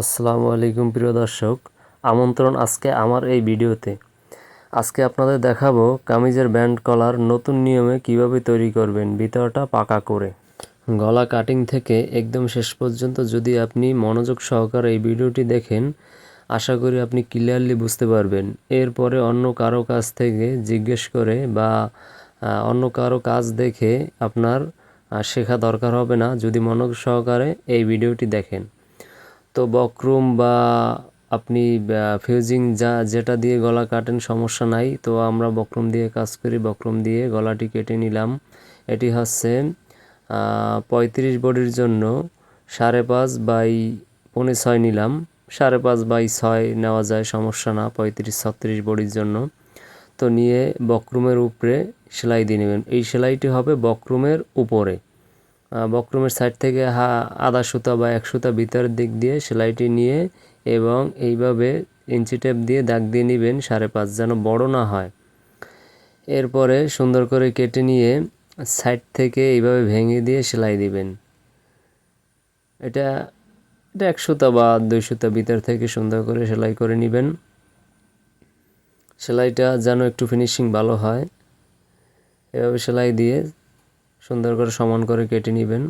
আসসালামু আলাইকুম প্রিয় দর্শক, আমন্ত্রণ আজকে আমার এই ভিডিওতে। আজকে আপনাদের দেখাবো কামিজের ব্যান্ড কলার নতুন নিয়মে কীভাবে তৈরি করবেন ভিতরটা পাকা করে। গলা কাটিং থেকে একদম শেষ পর্যন্ত যদি আপনি মনোযোগ সহকারে এই ভিডিওটি দেখেন, আশা করি আপনি ক্লিয়ারলি বুঝতে পারবেন। এরপরে অন্য কারও কাছ থেকে জিজ্ঞেস করে বা অন্য কারও কাজ দেখে আপনার শেখা দরকার হবে না যদি মনোযোগ সহকারে এই ভিডিওটি দেখেন। তো বক্রুম বা আপনি ফিউজিং যা, যেটা দিয়ে গলা কাটেন সমস্যা নাই। তো আমরা বক্রুম দিয়ে কাজ করি, বক্রুম দিয়ে গলাটি কেটে নিলাম। এটি হচ্ছে পঁয়ত্রিশ বডির জন্য সাড়ে পাঁচ বাই পৌনে ছয় নিলাম। সাড়ে পাঁচ বাই ছয় নেওয়া যায়, সমস্যা না, পঁয়ত্রিশ, ছত্রিশ বডির জন্য। তো নিয়ে বক্রুমের উপরে সেলাই দিয়ে নেবেন। এই সেলাইটি হবে বক্রুমের উপরে। বক্রমের সাইড থেকে হা, আধা সুতা বা এক সুতা ভিতরের দিক দিয়ে সেলাইটি নিয়ে এবং এইভাবে ইঞ্চি টেপ দিয়ে দাগ দিয়ে নেবেন সাড়ে পাঁচ যেন বড় না হয়। এরপরে সুন্দর করে কেটে নিয়ে সাইড থেকে এইভাবে ভেঙে দিয়ে সেলাই দিবেন। এটা এটা এক সুতা বা দুই সুতা ভিতর থেকে সুন্দর করে সেলাই করে নেবেন। সেলাইটা যেন একটু ফিনিশিং ভালো হয়। এভাবে সেলাই দিয়ে সুন্দর করে সমান করে কেটে নেবেন।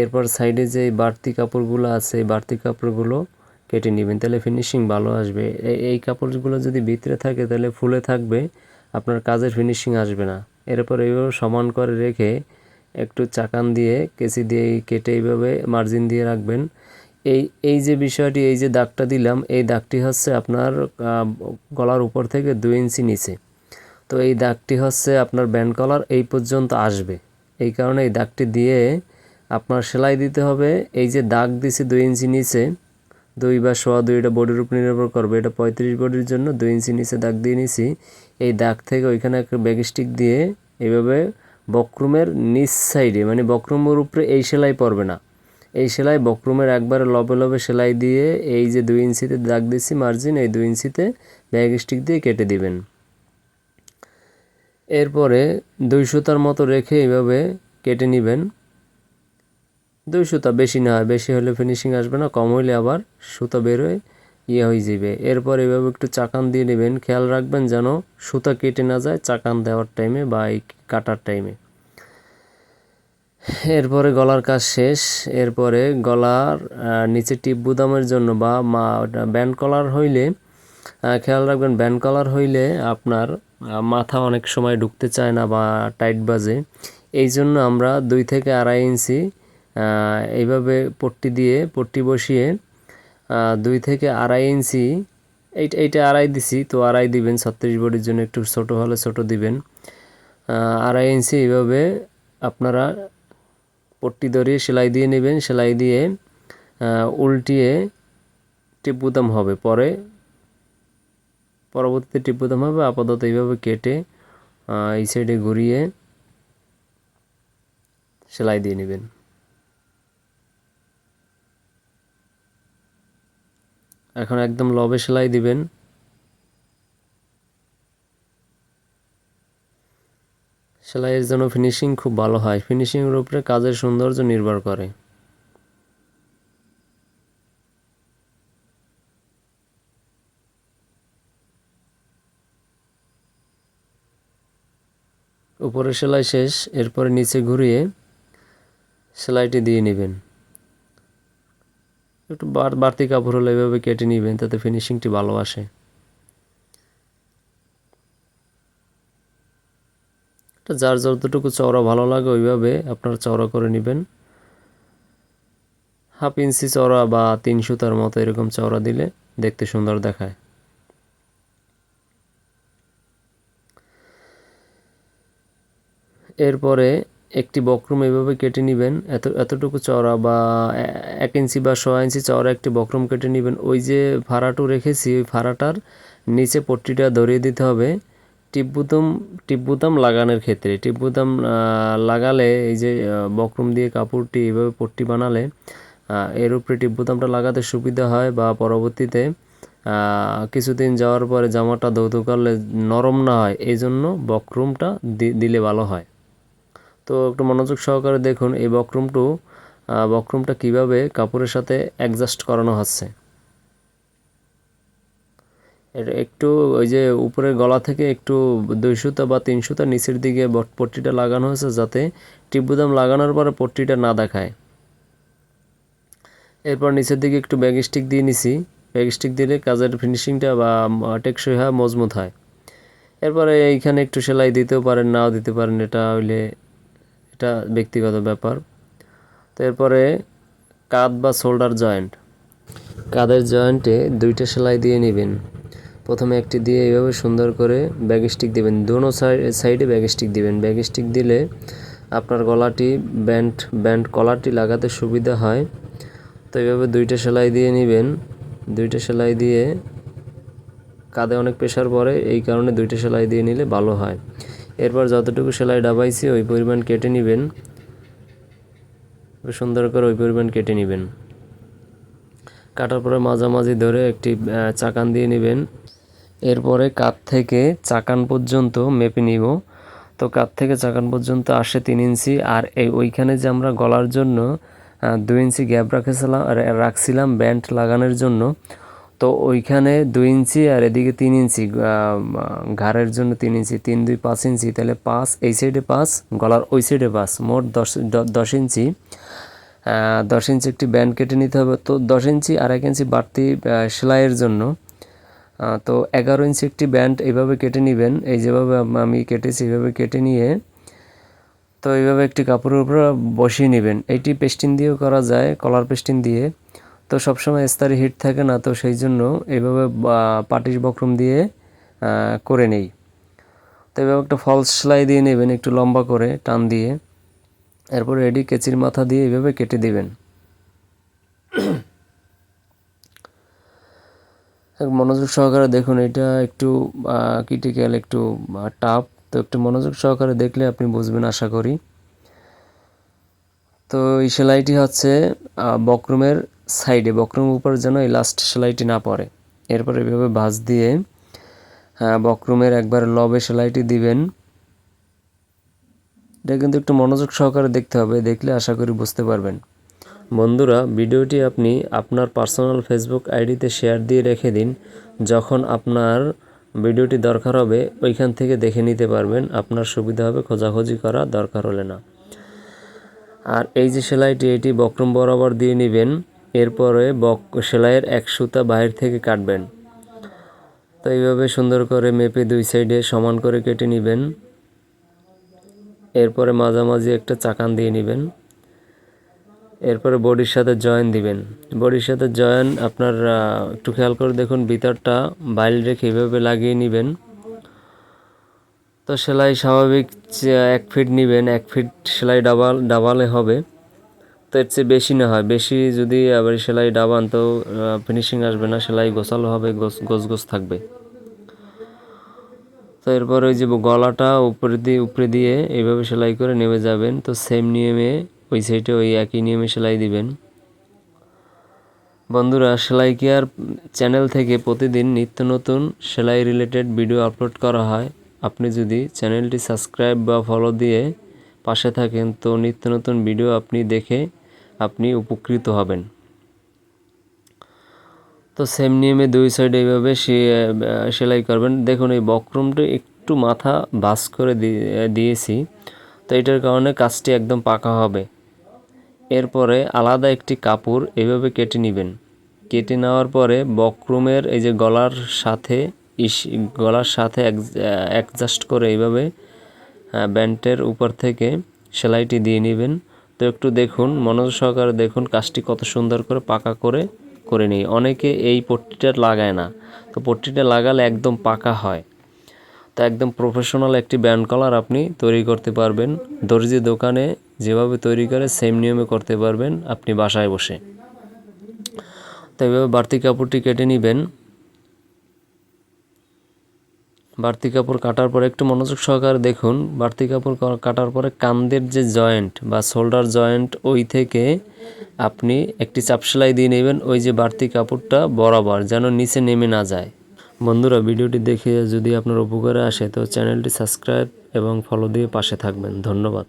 এরপর সাইডে যে বাড়তি কাপড়গুলো আছে, এই বাড়তি কাপড়গুলো কেটে নেবেন। তাহলে ফিনিশিং ভালো আসবে। এই কাপড়গুলো যদি ভিতরে থাকে, তাহলে ফুলে থাকবে, আপনার কাজের ফিনিশিং আসবে না। এরপর এইভাবে সমান করে রেখে একটু চাকান দিয়ে কেসি দিয়ে কেটে এইভাবে মার্জিন দিয়ে রাখবেন। এই এই যে বিষয়টি, এই যে দাগটা দিলাম, এই দাগটি হচ্ছে আপনার গলার উপর থেকে দুই ইঞ্চি নিচে। তো এই দাগটি হচ্ছে আপনার ব্যান্ড কলার এই পর্যন্ত আসবে। এই কারণে এই দাগটি দিয়ে আপনার সেলাই দিতে হবে। এই যে দাগ দিছে দুই ইঞ্চি নিচে, দুই বা সোয়া দুই এটা বডির উপর নির্ভর করবে। এটা পঁয়ত্রিশ বডির জন্য দুই ইঞ্চি নিচে দাগ দিয়ে নিছি। এই দাগ থেকে ওইখানে একটা ব্যাগ স্টিক দিয়ে এইভাবে বক্রুমের নিচ সাইডে মানে বক্রুমের উপরে এই সেলাই পড়বে না। এই সেলাই বক্রুমের একবারে লবে লবে সেলাই দিয়ে এই যে দুই ইঞ্চিতে দাগ দিছি মার্জিন এই দুই ইঞ্চিতে ব্যাগ স্টিক দিয়ে কেটে দিবেন। এরপরে দুই সুতার মতো রেখে এইভাবে কেটে নেবেন। দুই সুতা বেশি না হয় বেশি হলে ফিনিশিং আসবে না, কম হইলে আবার সুতা বেরোয় ইয়ে হয়ে যাবে। এরপর এভাবে একটু চাকান দিয়ে নেবেন। খেয়াল রাখবেন যেন সুতা কেটে না যায় চাকান দেওয়ার টাইমে বা এই কাটার টাইমে এরপরে গলার কাজ শেষ। এরপরে গলার নিচে টিপ বুদামের জন্য বা মা, ব্যান্ড কলার হইলে খেয়াল রাখবেন ব্যান্ড কলার হইলে আপনার মাথা অনেক সময় ঢুকতে চায় না বা টাইট বাজে। এই জন্য আমরা দুই থেকে আড়াই ইঞ্চি এইভাবে পট্টি দিয়ে পট্টি বসিয়ে দুই থেকে আড়াই ইঞ্চি এইটা এইটা আড়াই দিছি, তো আড়াই দিবেন, ছত্রিশ বডির জন্য একটু ছোট হলে ছোট দিবেন। আড়াই ইঞ্চি এইভাবে আপনারা পট্টি ধরিয়ে সেলাই দিয়ে নেবেন, সেলাই দিয়ে উল্টিয়ে টিপ বুতাম হবে। পরে পরবর্তীতে টিপ হবে, আপাতত এইভাবে কেটে এই সাইডে ঘুরিয়ে সেলাই দিয়ে নেবেন। এখন একদম লবে সেলাই দিবেন। সেলাইয়ের জন্য ফিনিশিং খুব ভালো হয়। ফিনিশিংয়ের উপরে কাজের সৌন্দর্য নির্ভর করে। উপরে সেলাই শেষ, এরপরে নিচে ঘুরিয়ে সেলাইটি দিয়ে নেবেন। একটু বাড়- বাড়তি কাপড় হলে এভাবে কেটে নেবেন, তাতে ফিনিশিংটি ভালো আসে। যার যতটুকু চওড়া ভালো লাগে, ওইভাবে আপনারা চওড়া করে নেবেন। হাফ ইঞ্চি চওড়া বা তিন সুতার মতো এরকম চওড়া দিলে দেখতে সুন্দর দেখায়। এরপরে একটি বক্রম এভাবে কেটে নেবেন, এত, এতটুকু চওড়া বা এক ইঞ্চি বা ছ ইঞ্চি চওড়া একটি বক্রম কেটে নেবেন। ওই যে ফাড়াটু রেখেছি, ওই ভাড়াটার নিচে পট্টিটা ধরিয়ে দিতে হবে। টিপ বুতাম টিপ বুতাম লাগানোর ক্ষেত্রে টিপ বুতাম লাগালে এই যে বক্রম দিয়ে কাপড়টি এভাবে পট্টি বানালে এর উপরে টিপ বুতামটা লাগাতে সুবিধা হয় বা পরবর্তীতে কিছুদিন যাওয়ার পরে জামাটা ধৌত করলে নরম না হয় এই জন্য বক্রমটা দিলে ভালো হয়। তো একটু মনোযোগ সহকারে দেখুন এই বক্রমটু বক্রমটা কীভাবে কাপড়ের সাথে অ্যাডজাস্ট করানো হচ্ছে। এর একটু ওই যে উপরের গলা থেকে একটু দুই সুতা বা তিন সুতা নিচের দিকে পট্টিটা লাগানো হয়েছে যাতে টিপবুদাম লাগানোর পরে পট্টিটা না দেখায়। এরপর নিচের দিকে একটু ব্যাগ স্টিক দিয়ে নিছি। ব্যাগ স্টিক দিলে কাজের ফিনিশিংটা বা টেকসই হয় মজবুত হয়। এরপরে এইখানে একটু সেলাই দিতেও পারেন, নাও দিতে পারেন, এটা হইলে এটা ব্যক্তিগত ব্যাপার। তো এরপরে কাঁধ বা শোল্ডার জয়েন্ট। কাঁধের জয়েন্টে দুইটা সেলাই দিয়ে নেবেন। প্রথমে একটি দিয়ে এইভাবে সুন্দর করে ব্যাগ স্টিক দিবেন। দোনো সাইডে ব্যাগ স্টিক দিবেন। ব্যাগ স্টিক দিলে আপনার গলাটি ব্যান্ড ব্যান্ড কলারটি লাগাতে সুবিধা হয়। তো এইভাবে দুইটা সেলাই দিয়ে নেবেন। দুইটা সেলাই দিয়ে কাঁধে অনেক প্রেশার পড়ে, এই কারণে দুইটা সেলাই দিয়ে নিলে ভালো হয়। এরপর যতটুকু সেলাই ডাবাইছি, ওই পরিমাণ কেটে নেবেন। সুন্দর করে ওই পরিমাণ কেটে নেবেন। কাটার পরে মাঝামাঝি ধরে একটি চাকান দিয়ে নেবেন। এরপরে কাত থেকে চাকান পর্যন্ত মেপে নিব। তো কাত থেকে চাকান পর্যন্ত আসে তিন ইঞ্চি, আর এই ওইখানে যে আমরা গলার জন্য দুই ইঞ্চি গ্যাপ রাখেছিলাম রাখছিলাম ব্যান্ড লাগানোর জন্য তো ওইখানে দুই ইঞ্চি আর এদিকে তিন ইঞ্চি ঘাড়ের জন্য তিন ইঞ্চি, তিন, দুই, পাঁচ ইঞ্চি। তাহলে পাঁচ, এই সাইডে পাঁচ, গলার ওই সাইডে পাঁচ, মোট দশ দশ ইঞ্চি। দশ ইঞ্চি একটি ব্যান্ড কেটে নিতে হবে। তো দশ ইঞ্চি আর এক ইঞ্চি বাড়তি সেলাইয়ের জন্য। তো এগারো ইঞ্চি একটি ব্যান্ড এইভাবে কেটে নেবেন। এই যেভাবে আমি কেটেছি, এইভাবে কেটে নিয়ে, তো এইভাবে একটি কাপড়ের উপর বসিয়ে নেবেন। এইটি পেস্টিন দিয়েও করা যায়, কলার পেস্টিন দিয়ে। তো সবসময় স্তরে হিট থাকে না, তো সেই জন্য এইভাবে পাটিশ বক্রম দিয়ে করে নেই। তো এভাবে একটা ফলস সেলাই দিয়ে নেবেন, একটু লম্বা করে টান দিয়ে। এরপর এডি কেচির মাথা দিয়ে এইভাবে কেটে দিবেন। মনোযোগ সহকারে দেখুন, এটা একটু ক্রিটিক্যাল একটু টাফ তো একটু মনোযোগ সহকারে দেখলে আপনি বুঝবেন, আশা করি। তো এই সেলাইটি হচ্ছে বক্রমের সাইডে বক্রম উপর যেন এই লাস্ট সেলাইটি না পড়ে। এরপর এভাবে ভাঁজ দিয়ে আহ, বক্রমের একবার লবে সেলাইটি দিবেন। এটা কিন্তু একটু মনোযোগ সহকারে দেখতে হবে দেখলে আশা করি বুঝতে পারবেন। বন্ধুরা ভিডিওটি আপনি আপনার পার্সোনাল ফেসবুক আইডিতে শেয়ার দিয়ে রেখে দিন। যখন আপনার ভিডিওটি দরকার হবে ওইখান থেকে দেখে নিতে পারবেন আপনার সুবিধা হবে খোঁজাখুঁজি করা দরকার হলে না। আর এই যে সেলাইটি এটি বক্রম বরাবর দিয়ে নেবেন। এরপরে বক সেলাইয়ের এক সুতা বাইরে থেকে কাটবেন। তো এইভাবে সুন্দর করে মেপে দুই সাইডে সমান করে কেটে নেবেন। এরপরে মাঝামাঝি একটা চাকান দিয়ে নেবেন। এরপরে বডির সাথে জয়েন দিবেন। বডির সাথে জয়েন আপনার একটু খেয়াল করে দেখুন, ভিতরটা বাইল রেখে এভাবে লাগিয়ে নেবেন। তো সেলাই স্বাভাবিক, এক ফিট নেবেন, এক ফিট সেলাই ডাবাল, ডাবালে হবে। তো এর চেয়ে বেশি না হয়। বেশি যদি আবার সেলাই ডাবান তো ফিনিশিং আসবে না, সেলাই গোছালো হবে, গোছ গোছ থাকবে। তো এরপর ওই যে গলাটা উপরে দিয়ে উপরে দিয়ে এইভাবে সেলাই করে নেমে যাবেন। তো সেম নিয়মে ওই সাইডে ওই একই নিয়মে সেলাই দিবেন। বন্ধুরা, সেলাই কেয়ার চ্যানেল থেকে প্রতিদিন নিত্য নতুন সেলাই রিলেটেড ভিডিও আপলোড করা হয়। আপনি যদি চ্যানেলটি সাবস্ক্রাইব বা ফলো দিয়ে পাশে থাকেন, তো নিত্য নতুন ভিডিও আপনি দেখে আপনি উপকৃত হবেন। তো সেম নিয়মে দুই সাইডে এইভাবে সেলাই করবেন। দেখুন, এই বক্রমটা একটু মাথা বাস করে দিয়ে- দিয়েছি। তো এটার কারণে কাজটি একদম পাকা হবে। এরপরে আলাদা একটি কাপড় এইভাবে কেটে নেবেন। কেটে নেওয়ার পরে বক্রমের এই যে গলার সাথে ইস, গলার সাথে অ্যাডজাস্ট করে এইভাবে ব্যান্ডের উপর থেকে সেলাইটি দিয়ে নেবেন। তো একটু দেখুন, মনোযোগ সহকারে দেখুন কাজটি কত সুন্দর করে পাকা করে করে নিই অনেকে এই পট্টিটা লাগায় না। তো পট্টিটা লাগালে একদম পাকা হয়। তো একদম প্রফেশনাল একটি ব্যান্ড কলার আপনি তৈরি করতে পারবেন। দর্জি দোকানে যেভাবে তৈরি করে সেম নিয়মে করতে পারবেন আপনি বাসায় বসে। তো এভাবে বাড়তি কাপড়টি কেটে নেবেন। বাড়তি কাপড় কাটার পরে একটু মনোযোগ সহকারে দেখুন। বাড়তি কাপড় কাটার পরে কান্দের যে জয়েন্ট বা শোল্ডার জয়েন্ট, ওই থেকে আপনি একটি চাপ সেলাই দিয়ে নেবেন। ওই যে বাড়তি কাপড়টা বরাবর যেন নিচে নেমে না যায়। বন্ধুরা, ভিডিওটি দেখে যদি আপনার উপকারে আসে, তো চ্যানেলটি সাবস্ক্রাইব এবং ফলো দিয়ে পাশে থাকবেন। ধন্যবাদ।